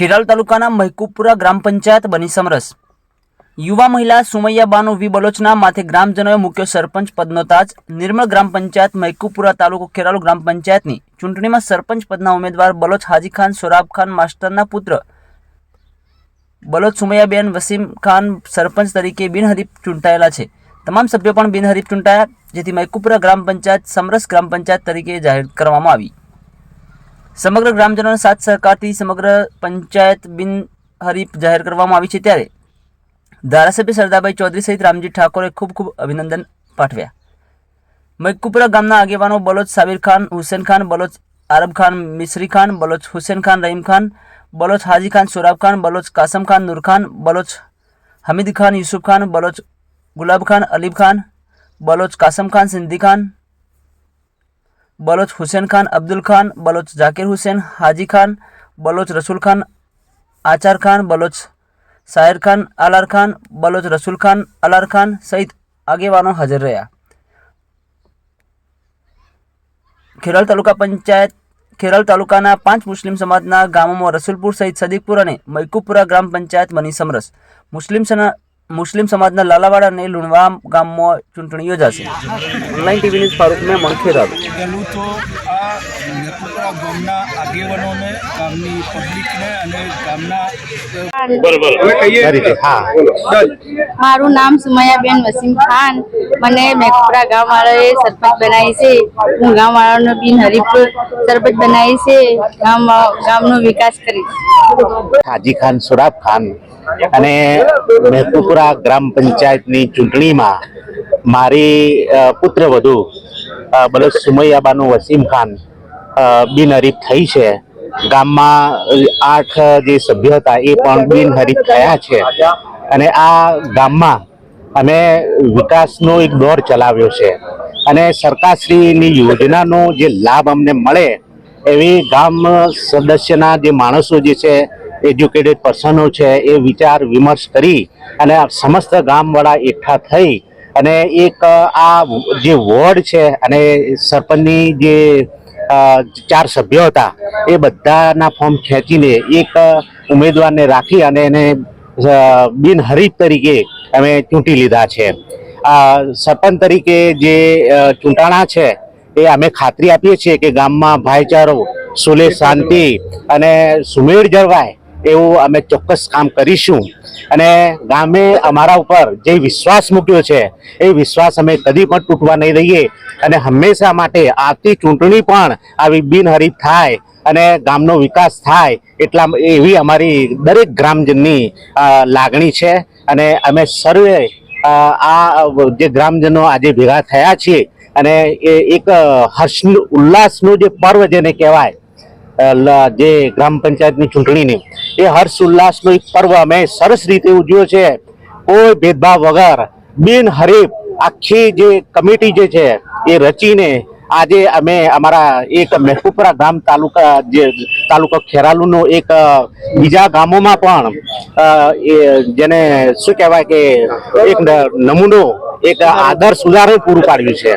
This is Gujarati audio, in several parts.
ખેરાલ તાલુકાના મહેકુપુરા ગ્રામ પંચાયત બની સમરસ. યુવા મહિલા સુમૈયાબાનો વી બલોચના માથે ગ્રામજનોએ મૂક્યો સરપંચ પદનો તાજ. નિર્મળ ગ્રામ પંચાયત મહેકુપુરા તાલુકો ખેરાલુ ગ્રામ પંચાયતની ચૂંટણીમાં સરપંચ પદના ઉમેદવાર બલોચ હાજી ખાન સોરાબ ખાન માસ્ટરના પુત્ર. બલોચ સુમૈયાબેન વસીમ ખાન સરપંચ તરીકે બિનહરીફ ચૂંટાયેલા છે. તમામ સભ્યો પણ બિનહરીફ ચૂંટાયા, જેથી મહેકુપુરા ગ્રામ પંચાયત સમરસ ગ્રામ પંચાયત તરીકે જાહેર કરવામાં આવી. સમગ્ર ગ્રામજનોના સાથ સહકારથી સમગ્ર પંચાયત બિનહરીફ જાહેર કરવામાં આવી છે ત્યારે ધારાસભ્ય સરદારભાઈ ચૌધરી સહિત રામજી ઠાકોરે ખૂબ ખૂબ અભિનંદન પાઠવ્યા. મૈકુપુરા ગામના આગેવાનો બલોચ સાબિર ખાન, હુસેન ખાન, બલોચ આરબ ખાન મિશ્રી ખાન, બલોચ હુસેન ખાન રહીમ ખાન, બલોચ હાજી ખાન સોરાબ ખાન, બલોચ કાસમ ખાન નૂર ખાન, બલોચ હમીદ ખાન યુસુફ ખાન, બલોચ ગુલાબ ખાન અલીબ ખાન, બલોચ કાસમ ખાન સિંધી ખાન બલોચ હુસેન ખાન અબ્દુલ ખાન બલોચ જાકિર હુસેન હાજી ખાન બલોચ રસુલ ખાન આચાર ખાન બલોચ શાહિર ખાન અલાર ખાન બલોચ રસુલ ખાન અલાર ખાન સહિત આગેવાનો હાજર રહ્યા ખેરાલ તાલુકા પંચાયત ખેરાલ તાલુકાના પાંચ મુસ્લિમ સમાજના ગામોમાં રસુલપુર સહિત સદીકપુર અને મૈકુપુરા ગ્રામ પંચાયત બની સમરસ મુસ્લિમ મુસ્લિમ સમાજના લાલાવાડા અને લુણવા ગામમાં ચૂંટણી યોજાશે. ઓનલાઈન ટીવી ન્યૂઝ ફારૂક મેં મણખેરાલ પહેલું તો આ નેત્રુપરા ગામના આગેવાનોને ગામની પબ્લિકને અને ગામના મારું નામ સુમૈયાબેન વસીમ ખાન. મને મેઘપુરા ગામવાળાએ સરપંચ બનાવી છે. હું ગામવાળાનો બિન હરીફ સરપંચ બનાવી છે. ગામ ગામનો વિકાસ કરીશ. હાજી ખાન સુરાબ ખાન. અને મહેકુપુરા ગ્રામ પંચાયતની ચૂંટણીમાં મારી પુત્ર અ, બલદ સુમૈયાબાનું વસીમ ખાન બિનહરીફ થઈ છે. ગામમાં આઠ જે સભ્ય હતા એ પણ બિનહરીફ થયા છે. અને આ ગામમાં અમે વિકાસનો એક દોર ચલાવ્યો છે. અને સરકારશ્રીની યોજનાનો જે લાભ અમને મળે એવી ગામ સદસ્યના જે માણસો જે છે એજ્યુકેટેડ પર્સનો છે, એ વિચાર, વિમર્શ કરી અને સમસ્ત ગામવાળા એકઠા થઈ અને એક આ જે વોર્ડ છે અને સરપંચની જે ચાર સભ્યો હતા, એ બધાના ફોર્મ ખેંચીને એક ઉમેદવારને રાખી અને એને બિનહરીફ તરીકે અમે ચૂંટી લીધા છે. સરપંચ તરીકે જે ચૂંટાણા છે, એ અમે ખાતરી આપીએ છીએ કે ગામમાં ભાઈચારો સુલે શાંતિ અને સુમેળ જળવાય એવું અમે ચોક્કસ કામ કરીશું. અને ગામે અમારા ઉપર જે વિશ્વાસ મૂક્યો છે, એ વિશ્વાસ અમે કદી પણ તૂટવા નહીં દઈએ. અને હંમેશા માટે આવતી ચૂંટણી પણ આવી બિનહરીફ થાય અને ગામનો વિકાસ થાય એટલા એવી અમારી દરેક ગ્રામજનની લાગણી છે. અને અમે સર્વે આ જે ગ્રામજનો આજે ભેગા થયા છીએ. અને એ એક હર્ષ ઉલ્લાસનું જે પર્વ જેને કહેવાય જે ગ્રામ પંચાયતની ચૂંટણીની. એ હર્ષ ઉલ્લાસનો એક પર્વ અમે સરસ રીતે ઉજવ્યો છે. કોઈ ભેદભાવ વગર બિનહરીફ આખી જે કમિટી જે છે, એ રચીને આજે અમે અમારા એક મહેકુપરા ગામ તાલુકા, જે તાલુકો ખેરાલુનો એક બીજા ગામોમાં પણ જેને શું કહેવાય કે એક નમૂનો, એક આદર્શ ઉદાહરણ પૂરું પાડ્યું છે.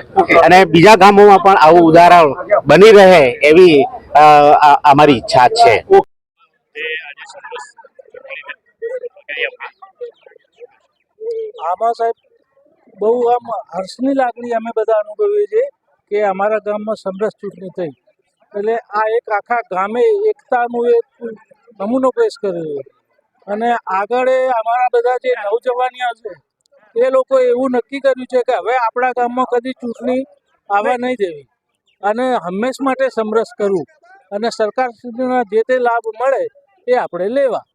અને બીજા ગામોમાં પણ આવું ઉદાહરણ બની રહે એવી અમારી ઈચ્છા છે. આમાં સાહેબ, બહુ આમ હર્ષની લાગણી અમે બધા અનુભવીએ છીએ કે અમારા ગામમાં સમરસ ચૂંટણી થઈ. એટલે આ એક આખા ગામે એકતાનું એક નમૂનો પેશ કર્યો અને આગળ અમારા બધા જે નવજવાનિયા છે, એ લોકો એવું નક્કી કર્યું છે કે હવે આપણા ગામમાં કદી ચૂંટણી આવવા નહીં દેવી. અને હંમેશ માટે સમરસ કરવું. અને સરકારશ્રીના જે તે લાભ મળે એ આપણે લેવા.